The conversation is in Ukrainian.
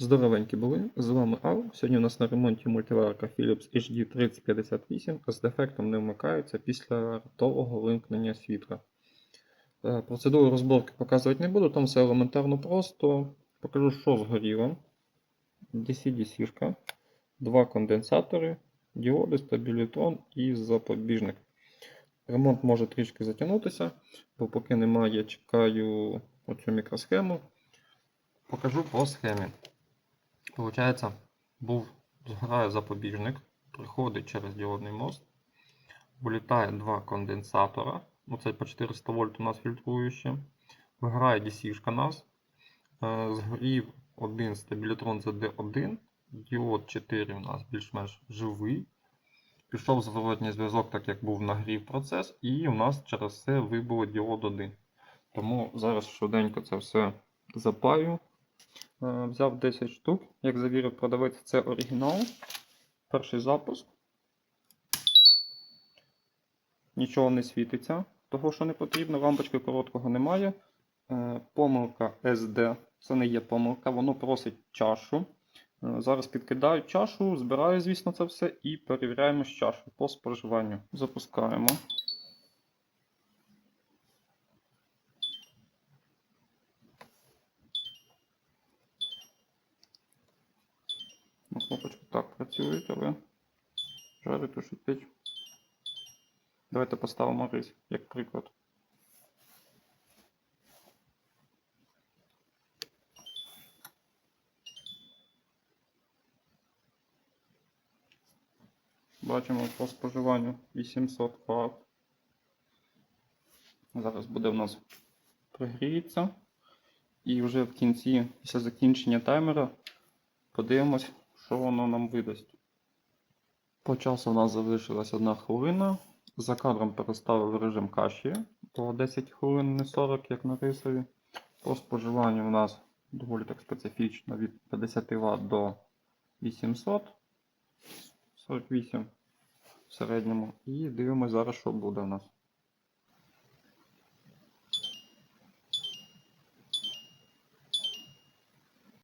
Здоровенькі були, з вами Ал. Сьогодні у нас на ремонті мультиварка Philips HD3058 з дефектом не вмикається після раптового вимкнення світла. Е, Процедуру розборки показувати не буду, там все елементарно просто. Покажу, що згоріло. DC-DC, два конденсатори, діоди, стабілітрон і запобіжник. Ремонт може трішки затягнутися, бо поки немає, чекаю оцю мікросхему. Покажу по схемі. Получається, був згорає запобіжник, приходить через діодний мост, вилітає два конденсатора. Оце по 400 вольт у нас фільтруюче. Виграє DC-шка нас. Е, Згорів один стабілітрон ZD1, діод 4 у нас більш-менш живий. Пішов зворотній зв'язок, так як був нагрів процес, і у нас через це вибило діод 1. Тому зараз швиденько це все запаю. Е, Взяв 10 штук, як завірив продавець, це оригінал. Перший запуск. Нічого не світиться, того що не потрібно, лампочки короткого немає. Е, Помилка SD, це не є помилка, воно просить чашу. Е, Зараз підкидаю чашу, збираю, звісно, це все і перевіряємо з чашу по споживанню. Запускаємо. Кнопочку так працюють, але жарить тушить піч. Давайте поставимо рис, як приклад. Бачимо по споживанню 800 Вт. Зараз буде в нас пригріється. І вже в кінці, після закінчення таймера, подивимось, що воно нам видасть. По часу у нас залишилась одна хвилина. За кадром переставив режим каші по 10 хвилин, не 40, як на рисові. По споживанню у нас доволі так специфічно від 50 Вт до 800. 48 в середньому. І дивимося зараз, що буде у нас.